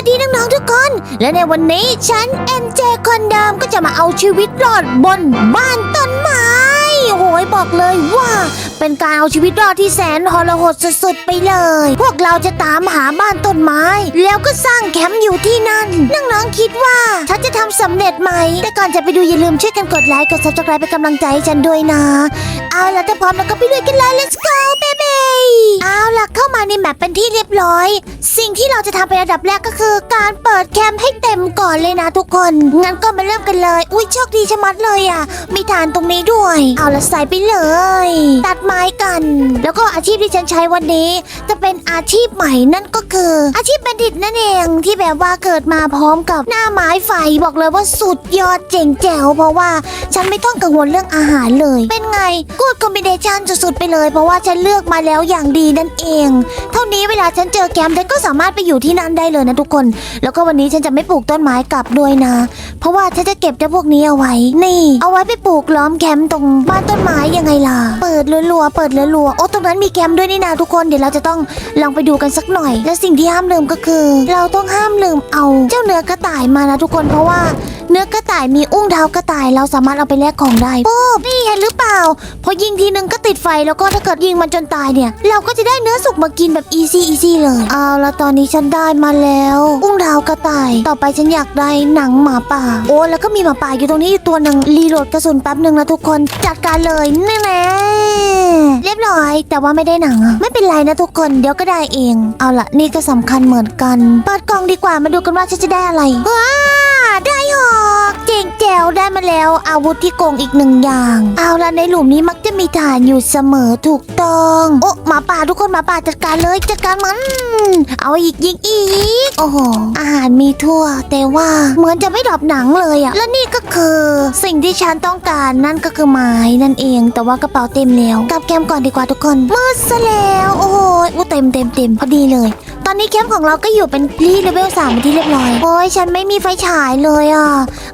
วัสดีน้องๆทุกคน และในวันนี้ฉันเอ็นเจคนเดิมก็จะมาเอาชีวิตรอดบนบ้านต้นไม้โอ้โหยบอกเลยว่าเป็นการเอาชีวิตรอดที่แสนหรหดสุดๆไปเลย พวกเราจะตามหาบ้านต้นไม้ แล้วก็สร้างแคมป์อยู่ที่นั่นน้องๆคิดว่าฉันจะทำสำเร็จไหม แต่ก่อนจะไปดูอย่าลืมช่วยกันกดไลค์กด subscribe เป็นกำลังใจให้ฉันด้วยนะ เอาล่ะถ้าพร้อมแล้วก็ไปลุยกันเลย let's go baby เอาล่ะเข้ามาในแมปเป็นที่เรียบร้อย สิ่งที่เราจะทำเป็นอันดับแรกก็คือการเปิดแคมป์ให้เต็มก่อนเลยนะทุกคน งั้นก็มาเริ่มกันเลย อุ้ยโชคดีชะมัดเลยอะ มีฐานตรงนี้ด้วย เอาล่ะใส่ไปเลย ตัดไม้กัน แล้วก็อาชีพที่ฉันใช้วันนี้ จะเป็นอาชีพใหม่นั่นก็คือ อาชีพบัณฑิตนั่นเองที่แบบว่าเกิดมาพร้อมกับหน้าไม้ไฟบอกเลยว่าสุดยอดเจ๋งแจ๋วเพราะว่าฉันไม่ต้องกังวลเรื่องอาหารเลย เป็นไงกูคอมบิเนชันสุดๆไปเลย เพราะว่าฉันเลือกมาแล้วอย่างดีนั่นเอง เท่านี้เวลาฉันเจอแคมป์ฉันก็สามารถไปอยู่ที่นั่นได้เลยนะทุกคน แล้วก็วันนี้ฉันจะไม่ปลูกต้นไม้กลับด้วยนะ เพราะว่าฉันจะเก็บเจ้าพวกนี้เอาไว้ นี่ เอาไว้ไปปลูกล้อมแคมป์ตรงบ้านต้นไม้ยังไงล่ะ เปิดรัวๆ เปิดรัวๆ โอ้ตรงนั้นมีแคมป์ด้วยนี่นาทุกคน เดี๋ยวเราจะต้องลองไปดูกันสักหน่อย และสิ่งที่ห้ามลืมก็คือ เราต้องห้ามลืมเอาเจ้าเนื้อกระต่ายมานะทุกคน เพราะว่าเนื้อกระต่ายมีอุ้งเท้ากระต่าย เราสามารถเอาไปแลกของได้ปุ๊บนี่เห็นหรือเปล่า พอยิงทีนึงก็ติดไฟแล้วก็ถ้าเกิดยิงมันจนตายเนี่ย เราก็จะได้เนื้อสุกมากินแบบอีซี่อีซี่เลยเอาละตอนนี้ฉันได้มาแล้วอุ้งดาวกระต่าย ต่อไปฉันอยากได้หนังหมาป่า โอ้แล้วก็มีหมาป่าอยู่ตรงนี้อยู่ตัวหนึ่งรีโหลดกระสุนแป๊บหนึ่งนะทุกคนจัดการเลยแน่แน่ ยบร้อย แต่ว่าไม่ได้หนังอะไม่เป็นไรนะทุกคนเดี๋ยวก็ได้เอง เอาละนี่ก็สำคัญเหมือนกัน เปิดกล่องดีกว่ามาดูกันว่าฉันจะได้อะไรว้าได้หอกเจ๋งแจ๋วได้มาแล้ว อาวุธที่โกงอีกหนึ่งอย่าง เอาละในหลุมนี้มักจะมีฐานอยู่เสมอถูกต้องโอ้หมาป่าทุกคนหมาป่าจัดการเลยจัดการมัน เอาอีกยิงอีก โอ้โหอาหารมีทั่ว แต่ว่าเหมือนจะไม่ดรอปหนังเลยอะและนี่ก็คือ สิ่งที่ฉันต้องการนั่นก็คือไม้นั่นเอง แต่ว่ากระเป๋าเต็มแล้วกลับแคมก่อนดีกว่าทุกคนมืดซะแล้ว โอ้โหอู้เต็มเต็มเต็มพอดีเลย อนนี้แคมป์ของเราก็อยู่เป็นที่เลเวลสามที่เรียบร้อย โอ้ยฉันไม่มีไฟฉายเลยอะ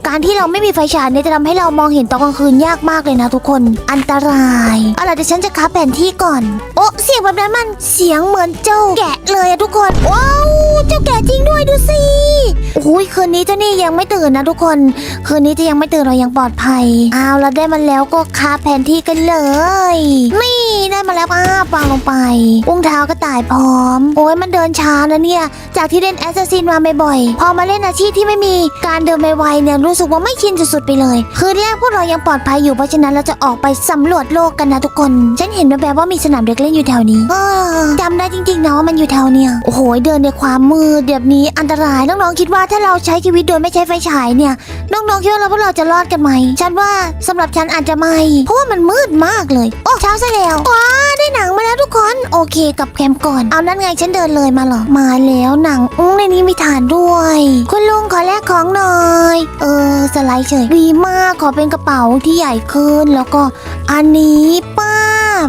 การที่เราไม่มีไฟฉายเนี่ยจะทำให้เรามองเห็นตอนกลางคืนยากมากเลยนะทุกคน อันตรายเอาล่ะเดี๋ยวฉันจะคับแผนที่ก่อน โอ้เสียงแบบนั้นมันเสียงเหมือนเจ้าแกะเลยอะทุกคน ว้าว เจ้าแกะจริงด้วยดูสิโอ้ยคืนนี้เจ้านี่ยังไม่ตื่นนะทุกคน คืนนี้จะยังไม่ตื่นเรายังปลอดภัยเอาแล้วได้มันแล้วก็คาแผนที่กันเลย นี่ได้มาแล้วป้าวางลงไปอุ้งเท้าก็ตายพร้อม โอ้ยมันเดินช้านะเนี่ย จากที่เล่นแอสซัสซินมาบ่อยๆ พอมาเล่นอาชีพที่ไม่มีการเดินไวๆเนี่ยรู้สึกว่าไม่ชินสุดๆไปเลย คืนแรกพวกเรายังปลอดภัยอยู่เพราะฉะนั้นเราจะออกไปสำรวจโลกกันนะทุกคน ฉันเห็นแบบว่ามีสนามเด็กเล่นอยู่แถวนี้จำได้จริงๆนะว่ามันอยู่แถวเนี่ย โอ้โห เดินในความมืดแบบนี้อันตรายน้องๆคิดว่าถ้าเราใช้ชีวิตโดยไม่ใช้ไฟฉายเนี่ยน้องๆคิดว่าเราพวกเราจะรอดกันไหม ฉันว่าสำหรับฉันอาจจะไม่เพราะว่ามันมืดมากเลย โอ้เช้าซะแล้วว้าได้หนังมาแล้วทุกคน โอเคกับแคมป์ก่อน เอานั่นไงฉันเดินเลยมาเหรอมาแล้วหนังอุ้งในนี้มีฐานด้วย คุณลุงขอแลกของหน่อย เออ สไลด์เฉยดีมากขอเป็นกระเป๋าที่ใหญ่ขึ้น แล้วก็อันนี้ป้า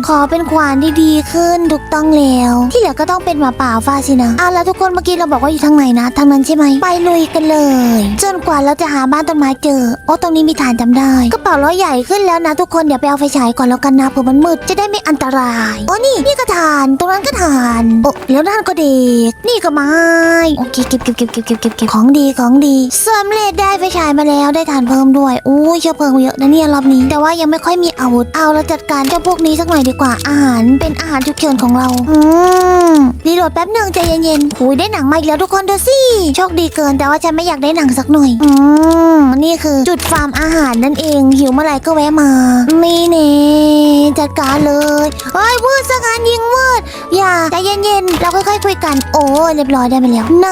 ขอเป็นขวานที่ดีขึ้นถูกต้องแล้ว ที่เหลือก็ต้องเป็นหมาป่าฟ้าสินะเอาแล้วทุกคนเมื่อกี้เราบอกว่าอยู่ทางไหนนะทางนั้นใช่ไหมไปลุยกันเลย จนกว่าเราจะหาบ้านต้นไม้เจอโอ้ตรงนี้มีฐานจำได้กระเป๋าเราใหญ่ขึ้นแล้วนะทุกคนเดี๋ยวไปเอาไฟฉายก่อนแล้วกันนะเผื่อมันมืดจะได้ไม่อันตรายโอ้นี่นี่ก็ฐานตรงนั้นก็ฐานโอ้แล้วนั่นก็เด็กนี่ก็ไม้โอเคเก็บเก็บเก็บเก็บเก็บเก็บเก็บของดีของดีสำเร็จได้ไฟฉายมาแล้วได้ฐานเพิ่มด้วยอู้เชื้อเพลิงเยอะนะเนี่ยรอบนี้ แต่ว่ายังไม่ค่อยมีอาวุธเอาเราจัดการเจ้าพวกนี้สักหน่อยดีกว่าอาหารเป็นอาหารฉุกเฉินของเรา อืมรีโหลดแป๊บหนึ่งใจเย็นๆหุยได้หนังมาอีกแล้วทุกคนดูสิโชคดีเกินแต่ว่าฉันไม่อยากได้หนังสักหน่อย อืมนี่คือจุดฟาร์มอาหารนั่นเอง หิวเมื่อไหร่ก็แวะมานี่เน่จัดการเลยเฮ้ยวืดสักงานยิงวืดอย่าใจเย็นๆเราค่อยๆคุยกัน โอ้เรียบร้อยได้มาแล้วไหน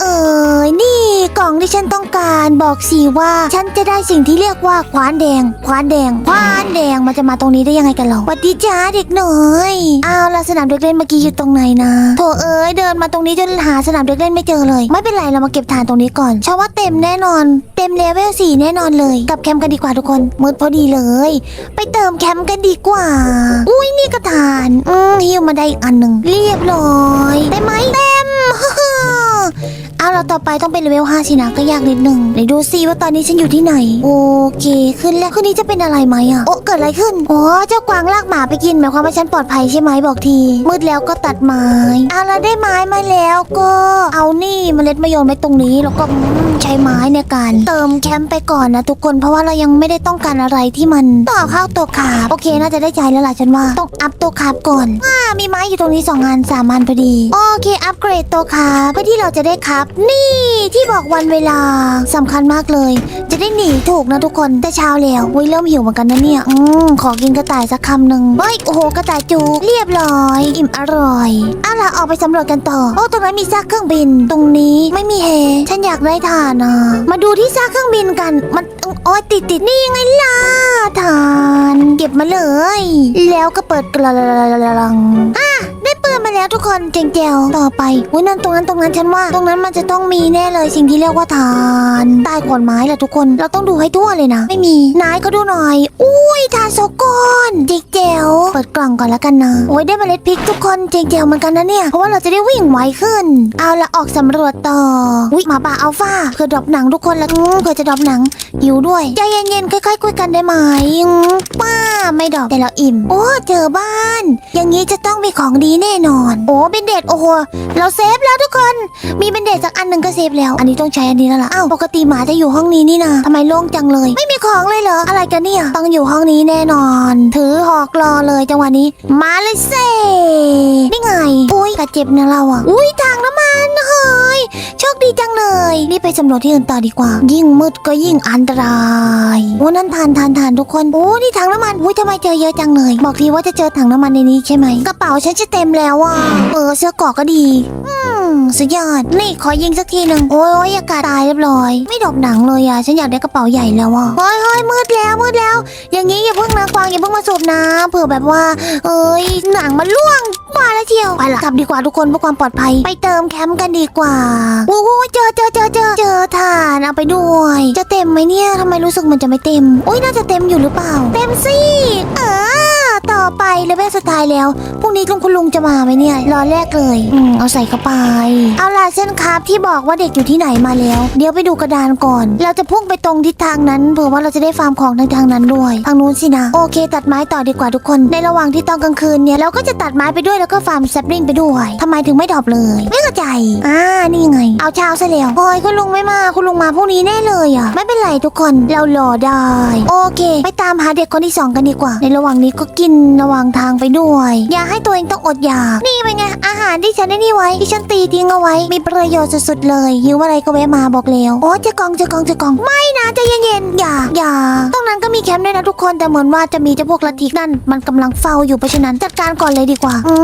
เอ่ยนี่กล่องที่ฉันต้องการบอกสิว่าฉันจะได้สิ่งที่เรียกว่าควานแดงควานแดงควานแดงมันจะมาตรงนี้ได้ยังไงกันหรอสวัสดีจ้าเด็กหน่อยอ้าวล้วสนามเด็กเล่นเมื่อกี้อยู่ตรงไหนนะโถเอ้ยเดินมาตรงนี้จนหาสนามเด็กเล่นไม่เจอเลย ไม่เป็นไรเรามาเก็บฐานตรงนี้ก่อนเชื่อว่าเต็มแน่นอน เต็มเลเวลสี่แน่นอนเลยกลับแคมป์กันดีกว่าทุกคนมืดพอดีเลย ไปเติมแคมป์กันดีกว่า อุ้ยนี่กระฐานอืมฮิวมาได้อีกอันหนึ่งเรียบร้อยได้ไหมเต็ม อ้าวเราต่อไปต้องเป็นเลเวล5สินะก็ยากนิดหนึ่งไหนดูซิว่าตอนนี้ฉันอยู่ที่ไหน โอเค ขึ้นแล้วคืนนี้จะเป็นอะไรไหมอะโอ้เกิดอะไรขึ้นอ๋อเจ้ากวางลากหมาไปกินหมายความว่าฉันปลอดภัยใช่ไหมบอกที มืดแล้วก็ตัดไม้เอาเราได้ไม้มาแล้วก็เอานี่เมล็ดมะยมไว้ตรงนี้แล้วก็ใช้ไม้ในการเติมแคมป์ไปก่อนนะทุกคนเพราะว่าเรายังไม่ได้ต้องการอะไรที่มันต่อข้าวตัวขาบโอเคน่าจะได้ใจแล้วล่ะฉันว่าต้องอัพตัวขาบก่อนอ่ามีไม้อยู่ตรงนี้สองอันสามอันพอดี โอเคอัปเกรดตัวขาบเพื่อที่เราจะได้ครับนี่ที่บอกวันเวลาสำคัญมากเลย จะได้หนีถูกนะทุกคนแต่เช้าแล้วอุ้ยเริ่มหิวเหมือนกันนะเนี่ยอืมขอกินกระต่ายสักคำหนึ่งเฮ้ยโอ้โหกระต่ายจูเรียบร้อย อิ่มอร่อยเอาล่ะออกไปสำรวจกันต่อโอ้ตรงนั้นมีซากเครื่องบิน ตรงนี้ไม่มีเฮฉันอยากได้ฐานอะมาดูที่ซากเครื่องบินกัน มันโอ้ยติดติดนี่ยังไงล่ะฐาน เก็บมาเลย แล้วก็เปิดกระลังอะ ปืนมาแล้วทุกคนเจ๋งแจ๋วต่อไปอุ้ยนั่นตรงนั้นตรงนั้นฉันว่า ตรงนั้นมันจะต้องมีแน่เลยสิ่งที่เรียกว่าฐานใต้ขอนไม้แหละทุกคนเราต้องดูให้ทั่วเลยนะ ไม่มีนายก็ดูหน่อย อุ้ยฐานโซกอนเจ๋งแจ๋วเปิดกล่องก่อนแล้วกันนะโอ้ยได้เมล็ดพริกทุกคนเจ๋งแจ๋วเหมือนกันนะเนี่ยเพราะว่าเราจะได้วิ่งไวขึ้น เอาละออกสำรวจต่ออุ้ยหมาป่าอัลฟาเพื่อดรอปหนังทุกคนละอืมเพื่อจะดรอปหนังหิวด้วยใจเย็นๆค่อยๆคุยกันได้ไหมป้าไม่ดรอปแต่เราอิ่ม โอ้เจอบ้าน อย่างนี้จะต้องมีของดีแน่นอน โอ้เบนเดตโอ้โหเราเซฟแล้วทุกคน มีเบนเดตสักอันหนึ่งก็เซฟแล้ว อันนี้ต้องใช้อันนี้แล้วล่ะอ้าวปกติหมาจะอยู่ห้องนี้นี่นะทำไมโล่งจังเลย ไม่มีของเลยเหรออะไรกันเนี่ยต้องอยู่ห้องนี้แน่นอน ถือหอกรอเลยจังหวะนี้ มาเลยเซ่นี่ไงอุ้ยกระเจ็บนะเราอะอุ้ยทางน้ำมันเฮ้ยโชคดีจังเลยรีบไปสำรวจที่อื่นต่อดีกว่า ยิ่งมืดก็ยิ่งอันตรายโอ้นั่นทานทานทานทุกคนโอ้นี่ถังน้ำมันอุ้ยทำไมเจอเยอะจังเลย บอกทีว่าจะเจอถังน้ำมันในนี้ใช่ไหมกระเป๋าฉันจะเต็มแล้วแล้วอะเออเสื้อกราะก็ดี อืมสุดยอด นี่ขอยิงสักทีหนึ่งโอ้ยอากาศตายเรียบร้อย ไม่ดอกหนังเลยอะ ฉันอยากได้กระเป๋าใหญ่แล้วอะเฮ้ยเฮ้ยมืดแล้วมืดแล้ว อย่างนี้อย่าเพิ่งนะกวางอย่าเพิ่งมาสูบน้ำเผื่อแบบว่า เอ้ยหนังมันล่วงมาแล้วเชียวไปละกลับดีกว่าทุกคนเพื่อความปลอดภัย ไปเติมแคมป์กันดีกว่าโอ้โหเจอเจอเจอเจอเจอถ่านเอาไปด้วย จะเต็มไหมเนี่ยทำไมรู้สึกมันจะไม่เต็มโอ้ยน่าจะเต็มอยู่หรือเปล่า เต็มสิเออ เลเวลสุดท้ายแล้วพรุ่งนี้ลุงคุณลุงจะมาไหมเนี่ยรอแรกเลย อืมเอาใส่เข้าไป เอาล่ะเส้นครับที่บอกว่าเด็กอยู่ที่ไหนมาแล้ว เดี๋ยวไปดูกระดานก่อน เราจะพุ่งไปตรงทิศทางนั้นเผื่อว่าเราจะได้ฟาร์มของทางทางนั้นด้วยทางนู้นสินะโอเค ตัดไม้ต่อดีกว่าทุกคน ในระหว่างที่ตอนกลางคืนเนี่ยเราก็จะตัดไม้ไปด้วยแล้วก็ฟาร์มแซปลิงไปด้วยทำไมถึงไม่ดรอปเลย ไม่เข้าใจอ่านี่ไง เอาเช้าซะแล้วโอ้ยคุณลุงไม่มาคุณลุงมาพรุ่งนี้แน่เลยอะไม่เป็นไรทุกคนเรารอได้ โอเค ไปตามหาเด็กคนที่สองกันดีกว่า ในระหว่างนี้ก็กินระหว่างทางไปด้วย อย่าให้ตัวเองต้องอดอยาก นี่เป็นไง อาหารที่ฉันได้นี่ไว้ ที่ฉันตีทิ้งเอาไว้ มีประโยชน์สุดๆเลยหิวอะไรก็แวะมาบอกแล้วโอ้เจะกองเจะกองเจะกอง ไม่นะใจเย็นๆอย่าอย่าตรงนั้นก็มีแคมป์ด้วยนะทุกคนแต่เหมือนว่าจะมีเจ้าพวกลัทธินั่นมันกำลังเฝ้าอยู่เพราะฉะนั้นจัดการก่อนเลยดีกว่า อื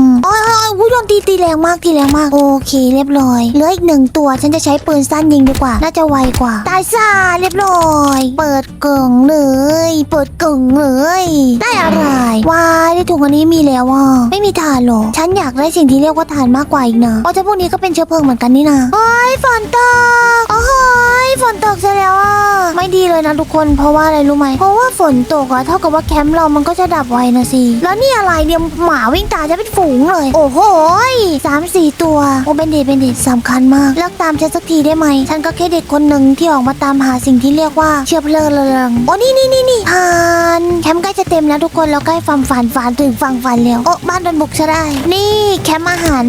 มโอ้ยโอ้ยโอ้ยโดนตีตีแรงมากตีแรงมากโอเค เรียบร้อยเหลืออีกหนึ่งตัวฉันจะใช้ปืนสั้นยิงดีกว่า น่าจะไวกว่าตายซาเรียบร้อย เปิดกล่องเลย เปิดกล่องเลย ได้อะไรวายในถุงอันนี้มีแล้วอะไม่มีถ่านหรอฉันอยากได้สิ่งที่เรียกว่าถ่านมากกว่าอีกนะเพราะเจ้าพวกนี้ก็เป็นเชื้อเพลิงเหมือนกันนี่นะโอ้ยฝนตกโอ้ยฝนตกซะแล้วอะไม่ดีเลยนะทุกคนเพราะว่าอะไรรู้ไหมเพราะว่าฝนตกอะเท่ากับว่าแคมป์เรามันก็จะดับไวนะสิแล้วนี่อะไรเนี่ยหมาวิ่งตาจะเป็นฝูงเลย โอ้โหยสามสี่ตัวโอ้เป็นเด็เป็นเด็ดสำคัญมากเลิกตามฉันสักทีได้ไหมฉันก็แค่เด็กคนหนึ่งที่ออกมาตามหาสิ่งที่เรียกว่าเชื้อเพลิงเริงโอ้นี่นี่นี่นี่ผ่านแคมป์ใกล้จะเต็มแล้วทุกคนเราใกล้ฟังฝันฝันถึงฟังฝันแล้วโอ้บ้านโดนบุกซะได้ นี่แคมป์อาหาร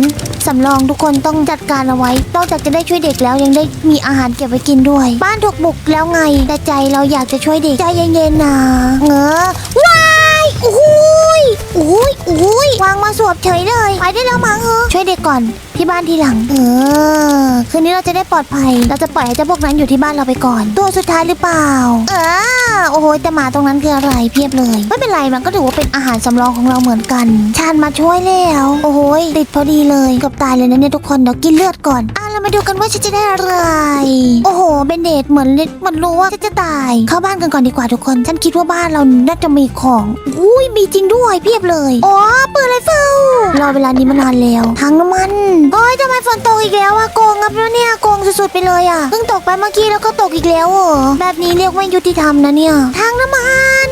สำรองทุกคนต้องจัดการเอาไว้นอกจากจะได้ช่วยเด็กแล้วยังได้มีอาหารเก็บไว้กินด้วย บ้านถูกบุกแล้วไงแต่ใจเราอยากจะช่วยเด็กใจเย็นๆนะเงอว้ายโอ้ยโอ้ยโอ้ยวางมาสวบเฉยเลยไปได้แล้วมั้งเออช่วยเด็กก่อนที่บ้านทีหลัง เออ คืนนี้เราจะได้ปลอดภัย เราจะปล่อยให้เจ้าพวกนั้นอยู่ที่บ้านเราไปก่อน ตัวสุดท้ายหรือเปล่า เออ โอ้โหแต่หมาตรงนั้นคืออะไรเพียบเลย ไม่เป็นไรมันก็ถือว่าเป็นอาหารสำรองของเราเหมือนกัน ชานมาช่วยแล้ว โอ้โหติดพอดีเลยกับตายเลยนะเนี่ยทุกคนเดี๋ยวกินเลือดก่อนอะเรามาดูกันว่าฉันจะได้อะไร โอ้โหเบนเดตเหมือนเหมือนรู้ว่าฉันจะตาย เข้าบ้านกันก่อนดีกว่าทุกคน ฉันคิดว่าบ้านเราน่าจะมีของอุ้ยมีจริงด้วยเพียบเลยอ๋อปืนไรเฟิลรอเวลานี้มานานแล้วทั้งน้ำมันโอ้ยทำไมฝนตกอีกแล้วอะโกงครับแล้วเนี่ยโกงสุดๆไปเลยอะเพิ่งตกไปเมื่อกี้แล้วก็ตกอีกแล้วเหรอแบบนี้เรียกว่ายุติธรรมนะเนี่ยทางน้ำมัน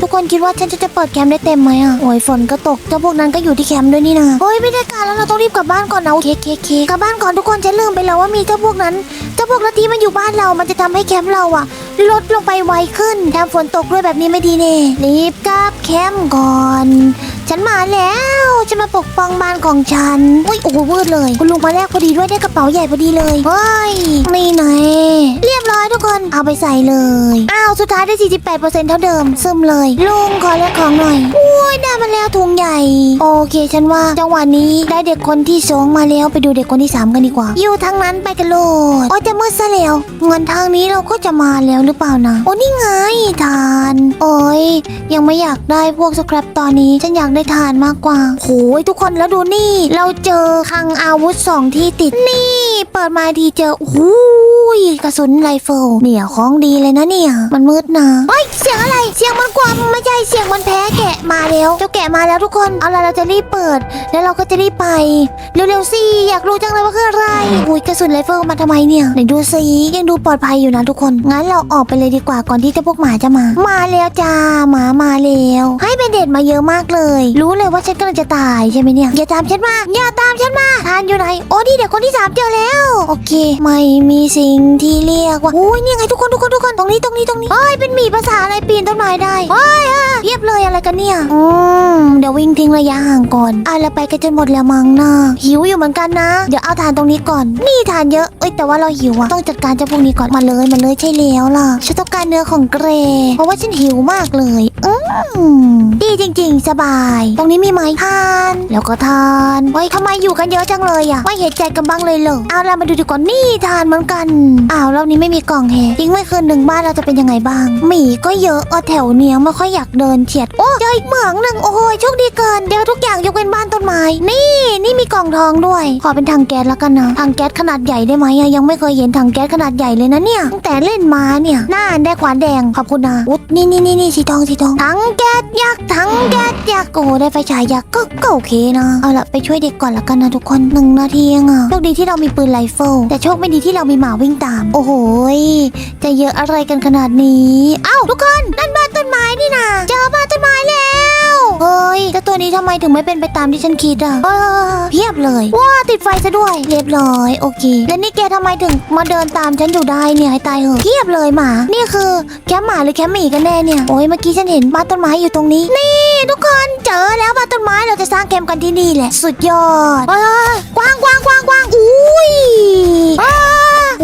ทุกคนคิดว่าฉันจะจะเปิดแคมป์ได้เต็มไหมอะโอ้ยฝนก็ตกเจ้าพวกนั้นก็อยู่ที่แคมป์ด้วยนี่นะโอ้ยไม่ได้การแล้วเราต้องรีบกลับบ้านก่อนนะโอเคเคเคกลับบ้านก่อนทุกคนฉันลืมไปแล้วว่ามีเจ้าพวกนั้นเจ้าพวกลัทธิมันอยู่บ้านเรา มันจะทำให้แคมป์เราอะลดลงไปไวขึ้นแถมฝนตกด้วยแบบนี้ไม่ดีเน่รีบกลับแคมป์ก่อน ฉันมาแล้วจะมาปกป้องบ้านของฉันอุ้ยโอ้โหวืดเลย คุณลุงมาแรกพอดีด้วยได้กระเป๋าใหญ่พอดีเลยเฮ้ยนี่ไงเรียบร้อยทุกคนเอาไปใส่เลยอ้าวสุดท้ายได้ 48%เท่าเดิมซึมเลยลุงขอแลกของหน่อยอุ้ยได้มาแล้วถุงใหญ่ โอเคฉันว่าจังหวะนี้ได้เด็กคนที่สองมาแล้วไปดูเด็กคนที่สามกันดีกว่า อยู่ทางนั้นไปกันโลดโอ้จะมืดซะแล้วเงินทางนี้เราก็จะมาแล้วหรือเปล่านะโอ้นี่ไงทาน โอ้ยยังไม่อยากได้พวกสครับตอนนี้ฉันอยากได้ทานมากกว่าโอ้ยทุกคนแล้วดูนี่ เราเจอคลังอาวุธสองที่ติดนี่ เปิดมาทีเจอโอ้โหยกระสุนไรเฟิลเนี่ยของดีเลยนะเนี่ย มันมืดนะเฮ้ยเสียงอะไร เสียงมันกวามไม่ใช่เสียงมันแพ้แกะมาแล้วเจ้าแกะมาแล้วทุกคนเอาละเราจะรีบเปิด แล้วเราก็จะรีบไปเร็วๆสิอยากรู้จังเลยว่าคืออะไรอุ้ยกระสุนไรเฟิลมาทำไมเนี่ยไหนดูสิยังดูปลอดภัยอยู่นะทุกคนงั้นเราออกไปเลยดีกว่าก่อนที่เจ้าพวกหมาจะมา มาแล้วจ้าหมามาแล้วให้เบนเด็ดมาเยอะมากเลยรู้เลยว่าฉันกำลังจะตายใช่ไหมเนี่ย อย่าตามฉันมา อย่าตามฉันมาทานอยู่ไหน โอ้ดีเด็กคนที่สามเจอแล้ว โอเค ไม่มีสิ่งที่เรียกว่าโอ้ยนี่ไงทุกคนทุกคนทุกคน ตรงนี้ตรงนี้ตรงนี้เฮ้ย เป็นหมีภาษาอะไรปีนต้นไม้ได้เฮ้ยอะเรียบเลยอะไรกันเนี่ย อืม เดี๋ยววิ่งทิ้งระยะห่างก่อนอะแล้วไปกันจนหมดแล้วมั้งนะหิวอยู่เหมือนกันนะ เดี๋ยวเอาทานตรงนี้ก่อน นี่ทานเยอะ เอ้ย แต่ว่าเราหิวอะต้องจัดการเจ้าพวกนี้ก่อน มาเลยมาเลยใช่แล้วล่ะ ฉันต้องการเนื้อของเกร เพราะว่าฉันหิวมากเลย อืมดีจริง ๆ สบายตรงนี้มีไหมทาน แล้วก็ทานเฮ้ยทำไมอยู่กันเยอะจังเลยอะไม่เห็นใจกันบ้างเลยเหรอเอาเรามาดูดีกว่านี่ทานเหมือนกันอ้าวรอบนี้ไม่มีกล่องแฮะทิ้งไว้คืนหนึ่งบ้านเราจะเป็นยังไงบ้างหมีก็เยอะอแถวเนี้ยไม่ค่อยอยากเดินเฉียดโอ้เจออีกเหมืองหนึ่งโอ้โหโชคดีเกินเดี๋ยวทุกอย่างยกเว้นบ้านต้นไม้นี่นี่มีกล่องทองด้วย ขอเป็นถังแก๊สแล้วกันนะถังแก๊สขนาดใหญ่ได้ไหมอะยังไม่เคยเห็นถังแก๊สขนาดใหญ่เลยนะเนี่ยตั้งแต่เล่นมาเนี่ยหน่าได้ขวานแดงขอบคุณนะอุ๊ดนี่นี่นี่นี่สีทองสีทองถังแก๊สยักษ์ถังแก๊สยักษ์โอ้ได้ไฟฉายยักษ์ก็ก็โอเคนะเอาละไปช่วยเด็กก่อนละกันนะทุกคนหนึ่งนาทีเองอะโชคดีที่เรามีปืนไรเฟิลแต่โชคไม่ดีที่เรามีหมาวิ่งตาม โอ้โหจะเยอะอะไรกันขนาดนี้เอ้าทุกคนนั่นบ้านต้นไม้นี่นะเจอบ้านต้นไม้แล้วเฮ้ยแต่ตัวนี้ทำไมถึงไม่เป็นไปตามที่ฉันคิดอะเออเพียบเลยว้าติดไฟซะด้วย เรียบร้อยโอเค แล้วนี่แกทำไมถึงมาเดินตามฉันอยู่ได้เนี่ยให้ตายเหอะเพียบเลยหมา นี่คือแคมหมาหรือแคมหมีกันแน่เนี่ยโอ้ยเมื่อกี้ฉันเห็นบ้านต้นไม้อยู่ตรงนี้นี่ ทุกคนเจอแล้วบ้านต้นไม้เราจะสร้างแคมป์กันที่นี่แหละ สุดยอดเอ้ยกว้างกว้างกว้างกว้างอุ้ยอ้า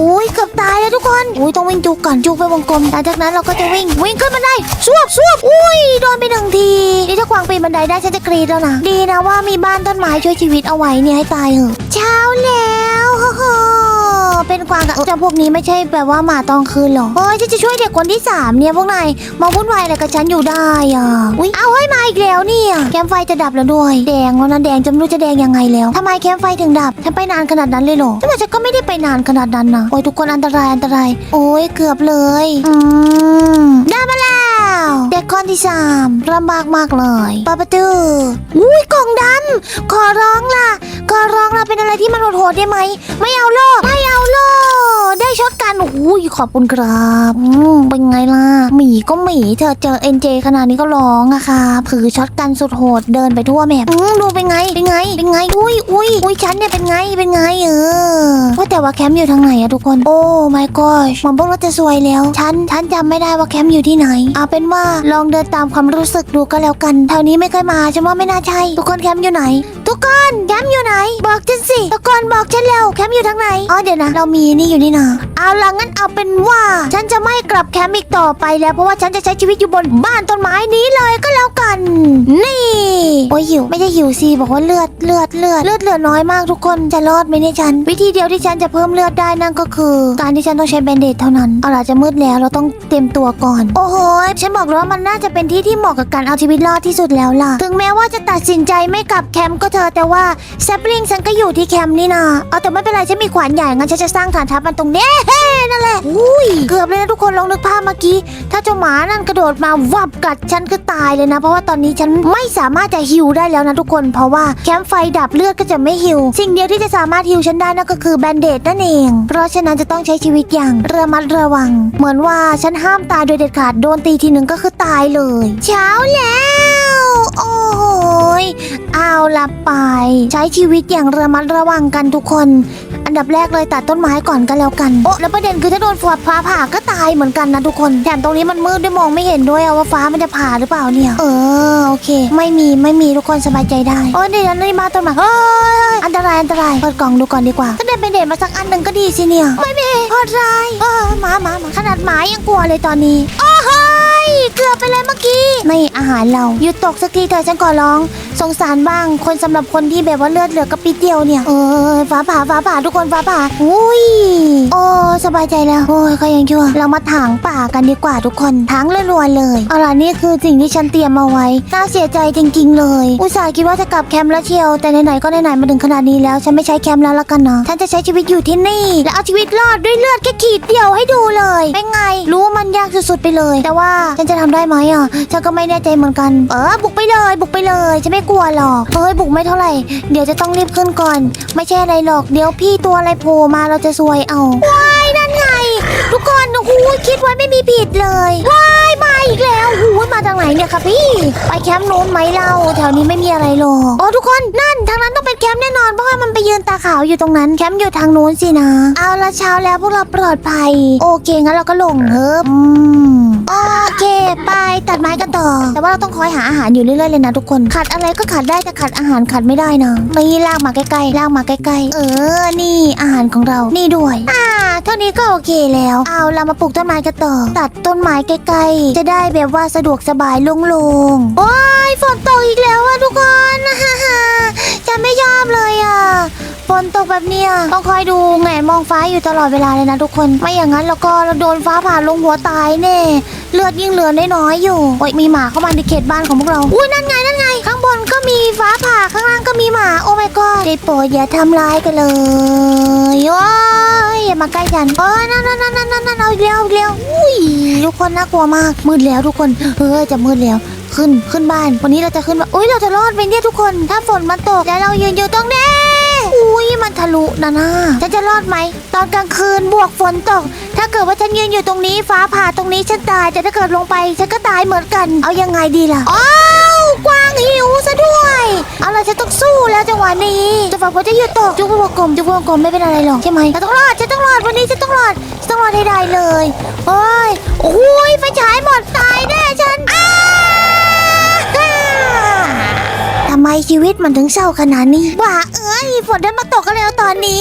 อุ้ยเกือบตายแล้วทุกคนอุ้ยต้องวิ่งจุกก่อนจุกไปวงกลมหลังจากนั้นเราก็จะวิ่งวิ่งขึ้นบันไดสวบสวบอุ้ยโดนไปหนึ่งทีนี่ถ้ากวางปีนบันไดได้ฉันจะกรีดแล้วนะดีนะว่ามีบ้านต้นไม้ช่วยชีวิตเอาไว้เนี่ยให้ตายเหอะเช้าแล้วโอ้โห เป็นกวางกับเจ้าพวกนี้ไม่ใช่แบบว่าหมาตอนคืนหรอเฮ้ยฉันจะช่วยเด็กคนที่สามเนี่ยพวกนายมาวุ่นวายอะไรกับฉันอยู่ได้อะอุ้ยเอาให้มาอีกแล้วเนี่ยแคมไฟจะดับแล้วด้วย แดงแล้วนะแดงจนไม่รู้จะแดงยังไงแล้วทำไมแคมไฟถึงดับฉันไปนานขนาดนั้นเลยหรอแต่ว่าฉันก็ไม่ได้ไปนานขนาดนั้นนะโอ้ยทุกคนอันตรายอันตราย โอ้ยเกือบเลยอืมได้มาแล้ว เด็กคนที่สามลำบากมากเลยปิดประตูอุ้ยกล่องดำขอร้องล่ะ ขอร้องล่ะเป็นอะไรที่มันโหดๆได้ไหม ไม่เอาโลกไม่เอาโลกได้ช็อตกันอุ้ยขอบคุณครับอืมเป็นไงล่ะหมีก็หมีเธอเจอเอ็นเจขนาดนี้ก็ร้องอะค่ะถือช็อตกันสุดโหดเดินไปทั่วแมปอืมดูเป็นไง เป็นไง เป็นไง อุ้ยอุ้ยอุ้ยฉันเนี่ยเป็นไง เป็นไงเออว่าแต่ว่าแคมป์อยู่ทางไหนอะทุกคน โอ้ my gosh มันพวกเราจะซวยแล้ว ฉัน ฉันจำไม่ได้ว่าแคมป์อยู่ที่ไหน เอาเป็นว่าลองเดินตามความรู้สึกดูก็แล้วกัน แถวนี้ไม่เคยมาฉันว่าไม่น่าใช่ ทุกคนแคมป์อยู่ไหน ทุกคนแคมป์อยู่ไหน บอกฉันสิทุกนบอกฉันเร็วแคมป์อยู่ทางไหนอ๋อเดี๋ยวนะ เรามีนี่อยู่นี่นะเอาละงั้นเอาเป็นว่า ฉันจะไม่กลับแคมป์อีกต่อไปแล้วเพราะว่าฉันจะใช้ชีวิตอยู่บนบ้านต้นไม้นี้เลยก็แล้วกัน นี่ โอ้ยหิวไม่ใช่หิวสิบอกว่าเลือดเลือดเลือดเลือดเหลือน้อยมากทุกคนจะรอดไหมเนี่ยฉัน วิธีเดียวที่ฉันจะเพิ่มเลือดได้นั่นก็คือ การที่ฉันต้องใช้แบนเดตเท่านั้นเอาล่ะจะมืดแล้วเราต้องเตรียมตัวก่อน โอ้โหฉันบอกเลยว่ามันน่าจะเป็นที่ที่เหมาะกับการเอาชีวิตรอดที่สุดแล้วล่ะ ถึงแม้ว่าจะตัดสินใจไม่กลับแคมป์ก็เถอแต่ว่าแซปลิงฉันก็อยู่ที่แคมป์นี่นะเอาแต่ไม่เป็นไรฉันมีขวานใหญ่งั้นฉันจะสร้างฐานทัพมันตรงนี้เฮ้นั่นแหละอุ้ยเกือบเลยนะทุกคนลองนึกภาพเมื่อกี้ ถ้าเจ้าหมานั่นกระโดดมาวับกัดฉันก็ตายเลยนะ เพราะว่าตอนนี้ฉันไม่สามารถจะฮิวได้แล้วนะทุกคน เพราะว่าแคมป์ไฟดับเลือดก็จะไม่ฮิวสิ่งเดียวที่จะสามารถฮิวฉันได้นั่นก็คือแบนเดดนั่นเอง เพราะฉะนั้นจะต้องใช้ชีวิตอย่างระมัดระวัง เหมือนว่าฉันห้ามตายโดยเด็ดขาดโดนตีทีหนึ่งก็คือตายเลย เช้าแล้ว โอ้โหยเอาละไปใช้ชีวิตอย่างระมัดระวังกันทุกคน อันดับแรกเลยตัดต้นไม้ก่อนก็แล้วกันโอ้แล้วประเด็นคือถ้าโดนฟ้าฟ้าผ่าก็ตายเหมือนกันนะทุกคนแถมตรงนี้มันมืดด้วยมองไม่เห็นด้วยอะว่าฟ้ามันจะผ่าหรือเปล่าเนี่ย เออโอเค ไม่มีไม่มีทุกคนสบายใจได้โอ้เดี๋ยวนี่มาต้นไม้เฮ้ยอันตรายอันตรายเปิดกล่องดูก่อนดีกว่าถ้าเดินไปเด็ดมาสักอันหนึ่งก็ดีสิเนี่ยไม่มีโทษร้ายเออหมาหมาหมาขนาดหมายังกลัวเลยตอนนี้โอ้เฮ้ย เกือไปเลยเมื่อกี้ในอาหารเราหยุดตกสักทีเถอะฉันขอร้อง สงสารบ้างคนสำหรับคนที่แบบว่าเลือดเหลือกระปิดเดียวเนี่ยเออฟ้าผ่าฟ้าผ่าทุกคนฟ้าผ่าอุ้ยโอ้สบายใจแล้วโอ้ยก็ยังชั่วเรามาถางป่ากันดีกว่าทุกคนถางรัวๆเลยเอาล่ะนี่คือสิ่งที่ฉันเตรียมมาไว้น่าเสียใจจริง ๆ เลย อุตส่าห์คิดว่าจะกลับแคมป์แล้วเชียวแต่ไหนๆก็ไหนๆมาถึงขนาดนี้แล้วฉันไม่ใช้แคมป์แล้วละกันเนาะฉันจะใช้ชีวิตอยู่ที่นี่ และเอาชีวิตรอดด้วยเลือดแค่ขีดเดียวให้ดูเลยเป็นไงรู้ว่ามันยากสุดๆไปเลย แต่ว่าฉันจะทำได้ไหมอะฉันก็ไม่แน่ใจเหมือนกัน เออบุกไปเลย บุกไปเลยฉันไม่กลัวหรอกเฮ้ยบุกไม่เท่าไหร่ เดี๋ยวจะต้องรีบขึ้นก่อน ไม่ใช่อะไรหรอก เดี๋ยวพี่ตัวอะไรโผล่มาเราจะซวยเอาว้ายนั่น ทุกคนโอ้โหคิดไว้ไม่มีผิดเลยว้ายมาอีกแล้วโอ้โหมาจากไหนเนี่ยคะพี่ ไปแคมป์โน้นไหมเราแถวนี้ไม่มีอะไรหรอกอ๋อทุกคนนั่นทางนั้นต้องเป็นแคมป์แน่นอนเพราะว่ามันไปยืนตาขาวอยู่ตรงนั้นแคมป์อยู่ทางโน้นสินะ เอาละเช้าแล้วพวกเราปลอดภัย โอเคงั้นเราก็ลงเฮิบอืมโอเค ไปตัดไม้กันต่อ แต่ว่าเราต้องคอยหาอาหารอยู่เรื่อยๆเลยนะทุกคนขาดอะไรก็ขาดได้แต่ขาดอาหารขาดไม่ได้นะนี่ลากมาใกล้ๆลากมาใกล้ๆ เออนี่อาหารของเรานี่ด้วย อ่า เท่านี้ก็โอเคแล้ว เอาเรามาปลูกต้นไม้กันต่อ ตัดต้นไม้ใกล้ๆจะได้แบบว่าสะดวกสบายโล่งๆ โอ้ยฝนตกอีกแล้วอะทุกคนจะไม่ชอบเลยอะฝนตกแบบเนี้ยต้องคอยดูแงนมองฟ้าอยู่ตลอดเวลาเลยนะทุกคน ไม่อย่างนั้นแล้วก็เราโดนฟ้าผ่าลงหัวตายแน่ เลือดยิ่งเหลือน้อยๆอยู่ โอ้ยมีหมาเข้ามาในเขตบ้านของพวกเรา อุ้ยนั่นไงนั่นไง มีฟ้าผ่าข้างล่างก็มีหมา โอ้ my god ได้โปรดอย่าทำร้ายกันเลยโอ้ยอย่ามาใกล้ฉันเออนั่นนั่นนั่นนั่นนั่นเอาอีกแล้วเอาอีกแล้วอุ้ยทุกคนน่ากลัวมาก มืดแล้วทุกคน เออจะมืดแล้ว ขึ้นขึ้นบ้าน วันนี้เราจะขึ้นบ้านอุ้ยเราจะรอดไหมเนี่ยทุกคน ถ้าฝนมันตกแล้วเรายืนอยู่ตรงนี้อุ้ยมันทะลุนะนะฉันจะรอดไหม ตอนกลางคืนบวกฝนตก ถ้าเกิดว่าฉันยืนอยู่ตรงนี้ ฟ้าผ่าตรงนี้ฉันตายแต่ถ้าเกิดลงไป ฉันก็ตายเหมือนกัน เอายังไงดีล่ะอ้าว กว้างหิวซะด้วยเอาล่ะฉันต้องสู้แล้วจังหวะนี้จะฝากว่าจะหยุดตกจุกวงกลมจุกวงกลมไม่เป็นอะไรหรอกใช่ไหมฉันต้องรอดฉันต้องรอดวันนี้ฉันต้องรอดฉันต้องรอดให้ได้เลยโอ้ยโอ้ยไฟฉายหมดตายแน่ฉันอ้าทำไมชีวิตมันถึงเศร้าขนาดนี้ว่าเอ้ยฝนได้มาตกกันแล้วตอนนี้